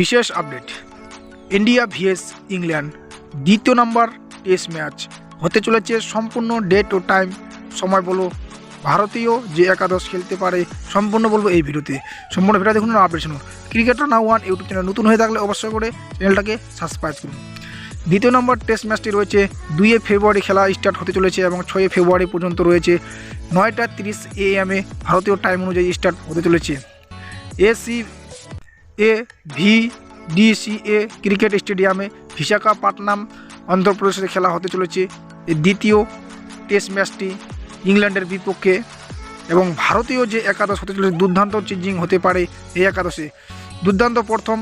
বিশেষ update. India VS England, দ্বিতীয় number test match হতে চলেছে সম্পূর্ণ ডেট ও টাইম সময় বলো, ভারতীয় যে একাদশ খেলতে পারে, সম্পূর্ণ বলব এই ভিডিওতে। সম্পূর্ণ ভিডিও দেখুন আপডেট শুনুন। ক্রিকেটার না ওয়ান ইউটিউব চ্যানেল নতুন হয়ে থাকলে অবশ্যই করে চ্যানেলটাকে সাবস্ক্রাইব করুন। দ্বিতীয় নম্বর টেস্ট ম্যাচটি রয়েছে দুইয়ে ফেব্রুয়ারি খেলা স্টার্ট হতে চলেছে এবং ছয়ই ফেব্রুয়ারি পর্যন্ত রয়েছে। নয়টা তিরিশ এ এমে ভারতীয় টাইম অনুযায়ী স্টার্ট হতে চলেছে। AC A V DCA cricket স্টেডিয়ামে বিশাখাপাটনাম অন্ধ্রপ্রদেশের খেলা হতে চলেছে। দ্বিতীয় টেস্ট ম্যাচটি ইংল্যান্ডের বিপক্ষে এবং ভারতীয় যে একাদশ হতে চলেছে, দুর্দান্ত চেঞ্জিং হতে পারে এই একাদশে। দুর্দান্ত প্রথম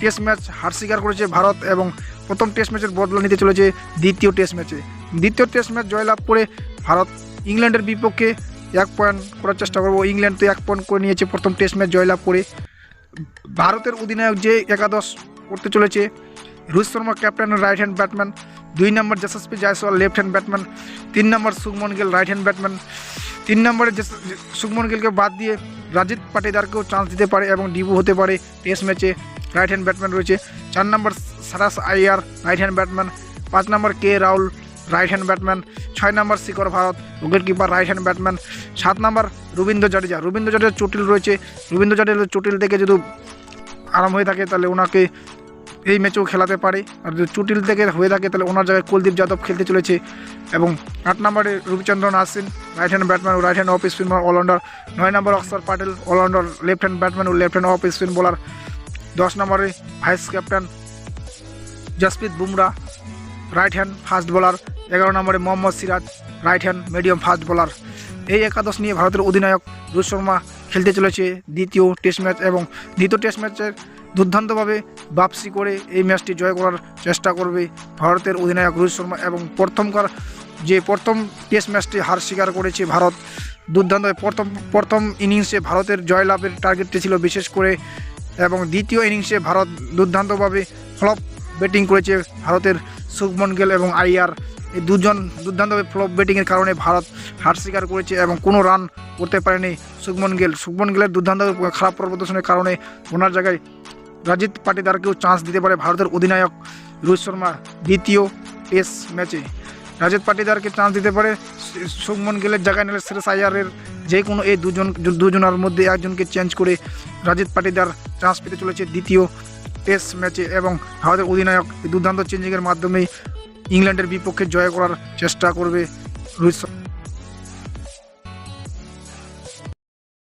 টেস্ট ম্যাচ হার স্বীকার করেছে ভারত এবং প্রথম টেস্ট ম্যাচের বদলা নিতে চলেছে দ্বিতীয় টেস্ট ম্যাচে দ্বিতীয় টেস্ট ম্যাচ জয়লাভ করে ভারত ইংল্যান্ডের বিপক্ষে এক পয়েন্ট করার চেষ্টা করব। ইংল্যান্ড তো এক পয়েন্ট করে নিয়েছে প্রথম টেস্ট ম্যাচ জয়লাভ করে। ভারতের অধিনায়ক যে একাদশ করতে চলেছে, Rohit Sharma captain right hand batsman দুই নম্বর Yashasvi Jaiswal left hand batsman তিন নম্বর Shubman Gill right hand batsman তিন নম্বরে সুগমন গিলকে বাদ দিয়ে রাজিত পাটিদারকেও চান্স দিতে পারে এবং ডিবু হতে পারে টেস্ট ম্যাচে রাইট হ্যান্ড ব্যাটম্যান রয়েছে। চার নম্বর Shreyas Iyer right hand batsman পাঁচ নম্বর K Rahul right hand batsman ছয় নম্বর Srikar Bharat wicket keeper right hand batsman সাত নম্বর রবীন্দ্র জাডেজা রবীন্দ্র জাডেজা চোটিল রয়েছে। রবীন্দ্র জাডেজা চোটিল থেকে যদি আরাম হয়ে থাকে, তাহলে ওনাকে এই ম্যাচেও খেলাতে পারে। আর যদি চুটিল থেকে হয়ে থাকে, তাহলে ওনার জায়গায় কুলদীপ যাদব খেলতে চলেছে। এবং আট নম্বরে Ravichandran Ashwin right hand batsman ও right hand off spin allrounder নয় নম্বর Axar Patel allrounder left hand batsman ও left hand off spin bowler দশ নম্বরে vice captain Jasprit Bumrah right hand fast bowler এগারো নম্বরে Mohammed Siraj right hand medium fast bowler এই একাদশ নিয়ে ভারতের অধিনায়ক রোহিত শর্মা খেলতে চলেছে দ্বিতীয় টেস্ট ম্যাচ এবং দ্বিতীয় টেস্ট ম্যাচের দুর্দান্তভাবে বাপসি করে এই ম্যাচটি জয় করার চেষ্টা করবে ভারতের অধিনায়ক রোহিত শর্মা এবং প্রথমকার যে প্রথম টেস্ট ম্যাচটি হার স্বীকার করেছে ভারত, দুর্দান্ত। প্রথম প্রথম ইনিংসে ভারতের জয়লাভের টার্গেটটি ছিল বিশেষ করে এবং দ্বিতীয় ইনিংসে ভারত দুর্দান্তভাবে ফ্লপ ব্যাটিং করেছে ভারতের শুভমন গেল এবং আইয়ার এই দুজন দুর্দান্ত ফ্লপ ব্যাটিংয়ের কারণে ভারত হার স্বীকার করেছে এবং কোনো রান করতে পারেনি শুভমন গেল। শুভমন গেলের দুর্দান্ত খারাপ প্রদর্শনের কারণে ওনার জায়গায় রাজিত পাটিদারকেও চান্স দিতে পারে ভারতের অধিনায়ক রোহিত শর্মা দ্বিতীয় টেস্ট ম্যাচে। রাজিত পাটিদারকে চান্স দিতে পারে শুভমন গেলের জায়গায় নিলে শ্রেষ আয়ারের যে কোনো এই দুজন দুজনের মধ্যে একজনকে চেঞ্জ করে রাজিত পাটিদার চান্স পেতে চলেছে দ্বিতীয় টেস্ট ম্যাচে এবং ভারতের অধিনায়ক দুর্দান্ত চেঞ্জিংয়ের মাধ্যমেই ইংল্যান্ডের বিপক্ষে জয় করার চেষ্টা করবে রোহিত শর্মা।